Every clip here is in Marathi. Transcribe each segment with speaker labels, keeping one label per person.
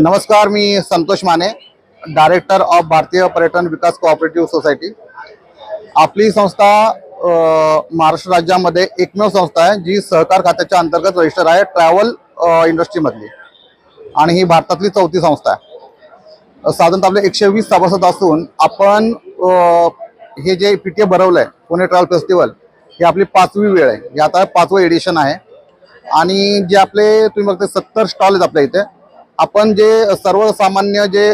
Speaker 1: नमस्कार मी Santosh Mane director of Bharatiya Paryatan Vikas cooperative society आपली संस्था महाराष्ट्र राज्यामध्ये एकमेव संस्था आहे जी सहकार खात्याच्या अंतर्गत रजिस्टर आहे ट्रॅव्हल इंडस्ट्रीमधली आणि ही भारतातली चौथी संस्था आहे. साधारणतः आपले एकशे वीस सभासद असून आपण हे जे पी टी ए भरवलं आहे पुणे ट्रॅव्हल फेस्टिवल ही आपली पाचवी वेळ आहे. हे आता पाचवं एडिशन आहे. आणि जे आपले तुम्ही बघते सत्तर स्टॉल आहेत आपल्या इथे. आपण जे सर्वसामान्य जे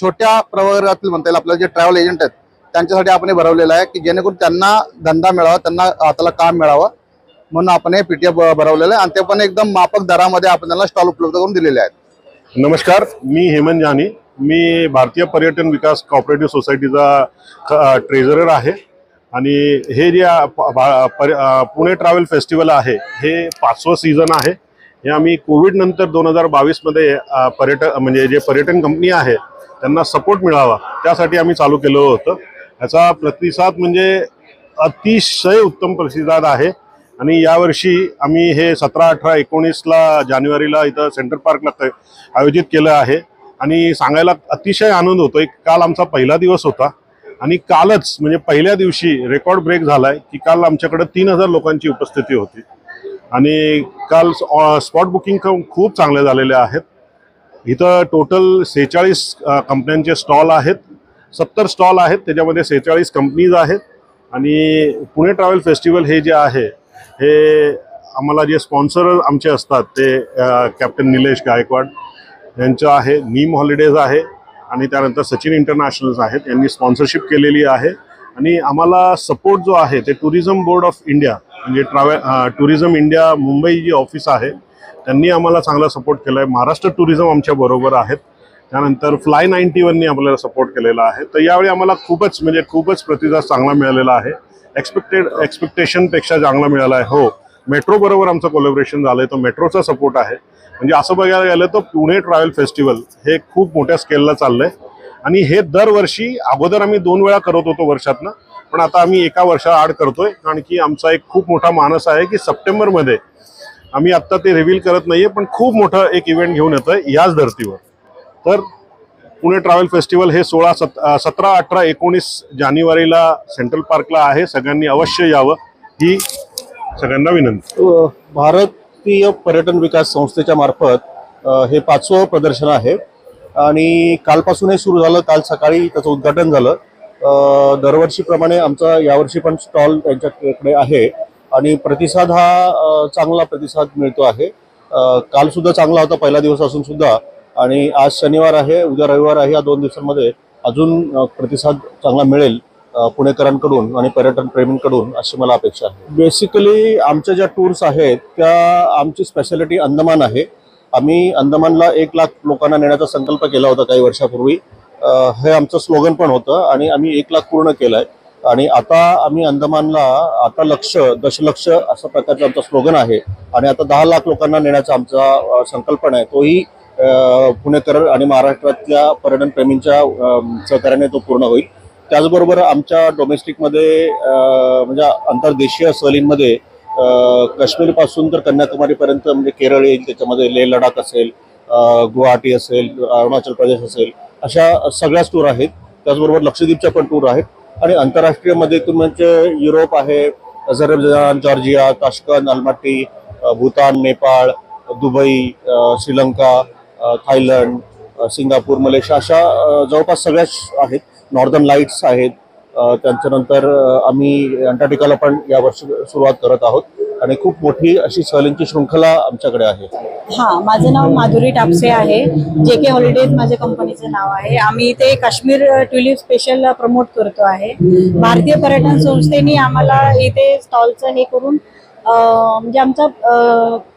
Speaker 1: छोट्या प्रवर्गातील म्हणता येईल आपलं जे ट्रॅव्हल एजंट आहेत त्यांच्यासाठी आपण हे भरवलेलं आहे की जेणेकरून त्यांना धंदा मिळावा त्यांना हाताला काम मिळावं. म्हणून आपण हे पीटीएफ भरवलेलं आहे आणि ते पण एकदम माफक दरामध्ये आपण त्यांना स्टॉल उपलब्ध करून दिलेले आहेत.
Speaker 2: नमस्कार मी हेमंत जानी. मी भारतीय पर्यटन विकास कॉपरेटिव्ह सोसायटीचा ट्रेझरर आहे. आणि हे जे प- पर- पुणे ट्रॅव्हल फेस्टिवल आहे हे पाचवं सीझन आहे. हे आम्ही कोविड नंतर दोन हजार बावीसमध्ये पर्यटन म्हणजे जे पर्यटन कंपनी आहे त्यांना सपोर्ट मिळावा त्यासाठी आम्ही चालू केलं होतं. याचा प्रतिसाद म्हणजे अतिशय उत्तम प्रतिसाद आहे. आणि यावर्षी आम्ही हे सतरा अठरा एकोणीसला जानेवारीला इथं सेंट्रल पार्कला आयोजित केलं आहे. आणि सांगायला अतिशय आनंद होतो. एक काल आमचा पहिला दिवस होता. आणि कालच म्हणजे पहिल्या दिवशी रेकॉर्ड ब्रेक झाला आहे की काल आमच्याकडे तीन हजार लोकांची उपस्थिती होती. आणि काल स्पॉट बुकिंग खूप चांगले झालेले आहेत. इथं टोटल सेहेचाळीस कंपन्यांचे स्टॉल आहेत. सत्तर स्टॉल आहेत. त्याच्यामध्ये सेहेचाळीस कंपनीज आहेत. आणि पुणे ट्रॅव्हल फेस्टिवल हे जे आहे हे आम्हाला जे स्पॉन्सर आमचे असतात ते कॅप्टन निलेश गायकवाड यांचं आहे. नीम हॉलिडेज आहे. आणि त्यानंतर सचिन इंटरनॅशनल्स आहेत. यांनी स्पॉन्सरशिप केलेली आहे. आणि आम्हाला सपोर्ट जो आहे ते टुरिझम बोर्ड ऑफ इंडिया म्हणजे ट्रॅव्हल टुरिझम इंडिया मुंबई जी ऑफिस आहे त्यांनी आम्हाला चांगला सपोर्ट केला आहे महाराष्ट्र टुरिझम आमच्या बरोबर आहेत. त्यानंतर फ्लाय नाईन्टी वननी आपल्याला सपोर्ट केलेला आहे. तर यावेळी आम्हाला खूपच म्हणजे खूपच प्रतिसाद चांगला मिळालेला आहे. एक्सपेक्टेड एक्सपेक्टेशनपेक्षा चांगला मिळाला आहे. हो मेट्रोबरोबर आमचं कोलॅबरेशन झालं आहे तर मेट्रोचा सपोर्ट आहे. म्हणजे असं बघायला गेलं तर पुणे ट्रॅव्हल फेस्टिवल हे खूप मोठ्या स्केलला चाललं आहे आणि हे दरवर्षी अगोदर आम्ही दोन वेळा करत होतो वर्षातनं. पण आता आम्ही एका वर्षा आड करतोय कारण की आमचा एक खूप मोठा मानस आहे की सप्टेंबरमध्ये आम्ही आत्ता ते रिव्हील करत नाहीये पण खूप मोठं एक इव्हेंट घेऊन येतोय याच धर्तीवर. तर पुणे ट्रॅव्हल फेस्टिवल हे सोळा सत सतरा अठरा एकोणीस जानेवारीला सेंट्रल पार्कला आहे. सगळ्यांनी अवश्य यावं. ही सगळ्यांना विनंती.
Speaker 3: भारतीय पर्यटन विकास संस्थेच्या मार्फत हे पाचवं प्रदर्शन आहे. आणि कालपासून हे सुरू झालं. काल सकाळी त्याचं उद्घाटन झालं. दरवर्षीप्रमाणे आमचा यावर्षी पण स्टॉल त्यांच्याकडे आहे आणि प्रतिसाद हा चांगला प्रतिसाद मिळतो आहे. कालसुद्धा चांगला होता पहिला दिवस असून सुद्धा. आणि आज शनिवार आहे उद्या रविवार आहे या दोन दिवसांमध्ये अजून प्रतिसाद चांगला मिळेल पुणेकरांकडून आणि पर्यटन प्रेमींकडून अशी मला अपेक्षा आहे. बेसिकली आमच्या ज्या टूर्स आहेत त्या आमची स्पेशालिटी अंदमान आहे. आम्ही अंदमानला एक लाख लोकांना नेण्याचा संकल्प केला होता काही वर्षापूर्वी. हे आमचं स्लोगन पण होतं आणि आम्ही एक लाख पूर्ण केलंय. आणि आता आम्ही अंदमानला आता लक्ष दशलक्ष अशा प्रकारचं आमचं स्लोगन आहे. आणि आता दहा लाख लोकांना नेण्याचा आमचा संकल्पना आहे. तोही पुणेकर आणि महाराष्ट्रातल्या पर्यटन प्रेमींच्या सहकार्याने तो पूर्ण होईल. त्याचबरोबर आमच्या डोमेस्टिकमध्ये म्हणजे आंतरदेशीय सहलींमध्ये काश्मीरपासून तर कन्याकुमारीपर्यंत म्हणजे केरळ येईल त्याच्यामध्ये लेह लडाख असेल गुवाहाटी असेल अरुणाचल प्रदेश असेल. अशा सगळ्याच टूर आहेत. त्याचबरोबर लक्षद्वीपच्या पण टूर आहेत. आणि आंतरराष्ट्रीयमध्ये म्हणजे युरोप आहे Azerbaijan Georgia Tashkent Almaty Bhutan Nepal Dubai Sri Lanka Thailand Singapore Malaysia अशा जवळपास सगळ्याच आहेत. नॉर्दर्न लाईट्स आहेत. त्यांच्यानंतर आम्ही अंटार्क्टिकाला पण यावर्षी सुरुवात करत आहोत. आणि खूप मोठी अशी सहलींची शृंखला आमच्याकडे आहे.
Speaker 4: हा माझं नाव माधुरी टापसे आहे. जे के हॉलिडेज माझ्या कंपनीचं नाव आहे. आम्ही इथे काश्मीर ट्युलिप स्पेशल प्रमोट करतो आहे. भारतीय पर्यटन संस्थेने आम्हाला इथे स्टॉलचं हे करून म्हणजे आमचं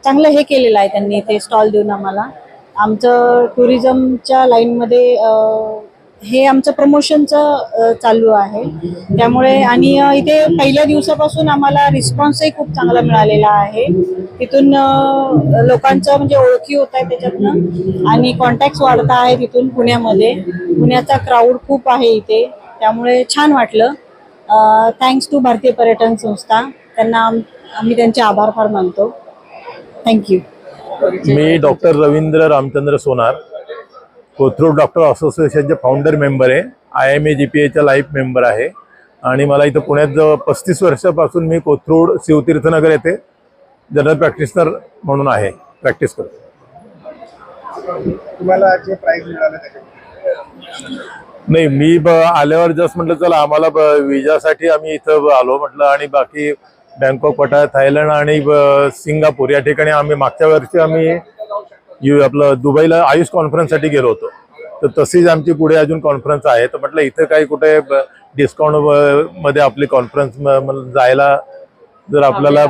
Speaker 4: चांगलं हे केलेलं आहे त्यांनी इथे स्टॉल देऊन आम्हाला. आमचं टुरिझमच्या लाईनमध्ये हे आमचं प्रमोशनचं चालू आहे. त्यामुळे आणि इथे पहिल्या दिवसापासून आम्हाला रिस्पॉन्सही खूप चांगला मिळालेला आहे. तिथून लोकांचं म्हणजे ओळखी होत आहे त्याच्यातनं. आणि कॉन्टॅक्ट वाढता आहे तिथून पुण्यामध्ये. पुण्याचा क्राऊड खूप आहे इथे. त्यामुळे छान वाटलं. थँक्स टू भारतीय पर्यटन संस्था. त्यांना आम्ही त्यांचे आभार फार मानतो. थँक्यू
Speaker 5: मी डॉक्टर रवींद्र रामचंद्र सोनार. कोथरूड डॉक्टर असोसिएशनचे फाउंडर मेंबर आहे. I M A G P एच्या लाईफ मेंबर आहे. आणि मला इथं पुण्यात जवळ पस्तीस वर्षापासून मी कोथरूड शिवतीर्थनगर येथे जनरल प्रॅक्टिशनर म्हणून आहे. प्रॅक्टिस करतो.
Speaker 6: तुम्हाला जे प्राईज
Speaker 5: नाही मी ब आल्यावर जस्ट म्हटलं चला आम्हाला विजासाठी आम्ही इथं आलो म्हटलं. आणि बाकी बँकॉक पटाया थायलंड आणि सिंगापूर या ठिकाणी आम्ही मागच्या वर्षी आम्ही यु आपलं दुबईला आयुष कॉन्फरन्ससाठी गेलो होतो. तर तशीच आमची पुढे अजून कॉन्फरन्स आहे. तर म्हटलं इथं काही कुठे डिस्काउंटमध्ये आपली कॉन्फरन्स जायला जर आपल्याला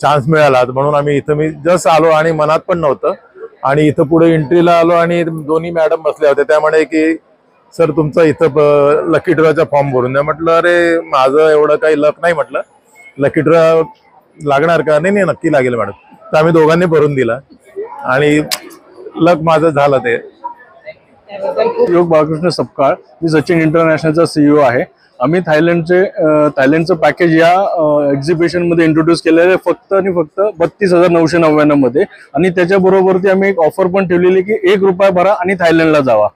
Speaker 5: चान्स मिळाला तर म्हणून आम्ही इथं मी जस्ट आलो आणि मनात पण नव्हतं. आणि इथं पुढे एंट्रीला आलो आणि दोन्ही मॅडम बसल्या होत्या त्यामुळे की सर तुमचं इथं लकी ड्रॉचा फॉर्म भरून द्या. म्हटलं अरे माझं एवढं काही लक नाही म्हटलं. लकी ड्रॉ लागणार का? नाही नाही नक्की लागेल मॅडम तर आम्ही दोघांनी भरून दिला. आणि लक माझं झालं ते.
Speaker 7: योग बाळकृष्ण सपकाळ. मी सचिन इंटरनॅशनलचा सीईओ आहे. आम्ही थायलंडचे थायलंडचं पॅकेज या एक्झिबिशनमध्ये इंट्रोड्यूस केलेलं आहे फक्त आणि फक्त बत्तीस हजार नऊशे नव्याण्णवमध्ये आणि त्याच्याबरोबरती आम्ही एक ऑफर पण ठेवलेली की एक रुपया भरा आणि थायलंडला जावा.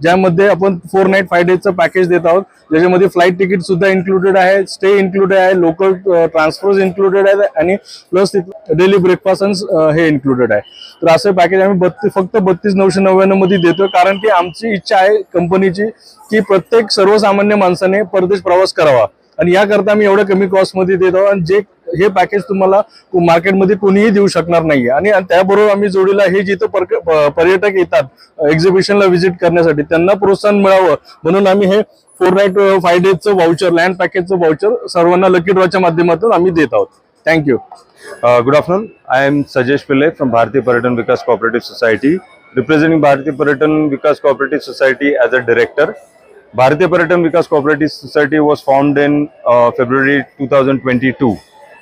Speaker 7: ज्यामध्ये आपण फोर नाईट फाय डेजचं पॅकेज देत आहोत. ज्याच्यामध्ये फ्लाईट तिकीट सुद्धा इन्क्लुडेड आहे स्टे इन्क्लुडेड आहे लोकल ट्रान्सफर्स इन्क्लुडेड आहे आणि प्लस डेली ब्रेकफास्ट हे इन्क्लुडेड आहे. तर असं पॅकेज आम्ही बत्तीस फक्त बत्तीस नऊशे नव्याण्णवमध्ये देतो कारण की आमची इच्छा आहे कंपनीची की प्रत्येक सर्वसामान्य माणसाने परदेश प्रवास करावा. आणि याकरता आम्ही एवढ्या कमी कॉस्टमध्ये देत आहोत. आणि जे हे पॅकेज तुम्हाला मार्केटमध्ये कोणीही देऊ शकणार नाही आणि त्याबरोबर आम्ही जोडीला हे जिथं पर्यटक येतात एक्झिबिशनला व्हिजिट करण्यासाठी त्यांना प्रोत्साहन मिळावं. म्हणून आम्ही हे फोर नाईट फाय डेजचं व्हाउचर लँड पॅकेजचं व्हाउचर सर्वांना लकी ड्रॉच्या माध्यमातून आम्ही देत आहोत. Thank you
Speaker 8: good afternoon I am Sajesh Pillai from Bharatiya पर्यटन Vikas cooperative society representing Bharatiya Paryatan Vikas cooperative society as a director Bharatiya Paryatan Vikas cooperative society was found in February two thousand twenty two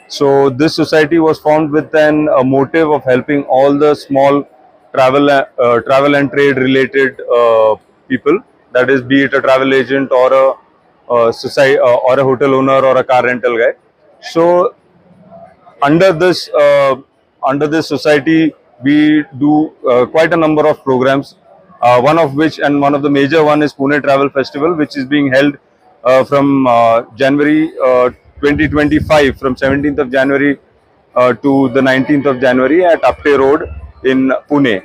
Speaker 8: So this society was formed with an a motive of helping all the small travel uh, travel and trade related uh, people. That is, be it a travel agent or a society uh, or a hotel owner or a car rental guy. So under this uh, under this society we do uh, quite a number of programs uh, one of which and one of the major one is pune travel festival which is being held uh, from uh, january uh, 2025 from 17th of january uh, to the 19th of january at apte road in pune.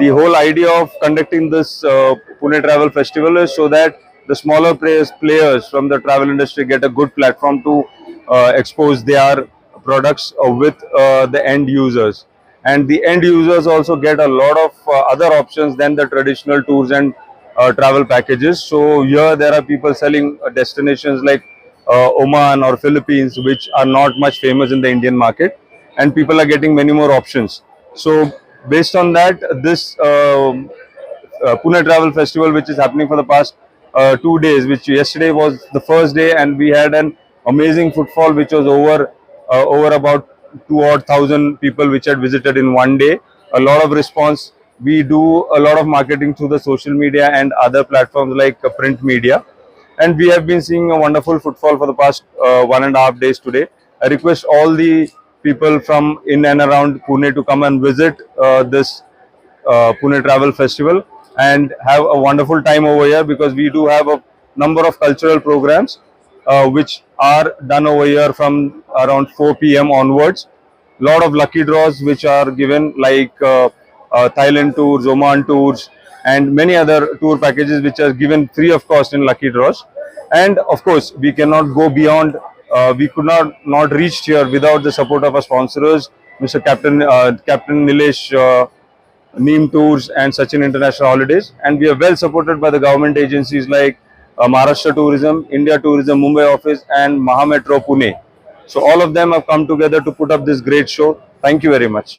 Speaker 8: The whole idea of conducting this uh, pune travel festival is so that the smaller players players from the travel industry get a good platform to uh, expose their products uh, with uh, the end users. And the end users also get a lot of uh, other options than the traditional tours and uh, travel packages. So here there are people selling uh, destinations like Oman or Philippines which are not much famous in the Indian market and people are getting many more options so based on that this um, uh, Pune Travel Festival, which is happening for the past uh, two days, which yesterday was the first day, and we had an amazing footfall, which was over uh, over about two odd thousand people, which had visited in one day. A lot of response. We do a lot of marketing through the social media and other platforms like uh, print media, and we have been seeing a wonderful footfall for the past uh, one and a half days today. I request all the people from in and around Pune to come and visit uh, this uh, Pune Travel Festival and have a wonderful time over here because we do have a number of cultural programs uh, which are done over here from around 4 p.m. onwards. Lot of lucky draws which are given like uh, uh, Thailand tours, Oman tours, and many other tour packages which are given free of cost in lucky draws. And of course, we cannot go beyond. Uh, we could not not reach here without the support of our sponsors, Mr. Captain uh, Captain Nilesh. Uh, Neem Tours and Sachin International Holidays. And we are well supported by the government agencies like uh, Maharashtra Tourism, India Tourism Mumbai office and Mahametro Pune. So all of them have come together to put up this great show. Thank you very much.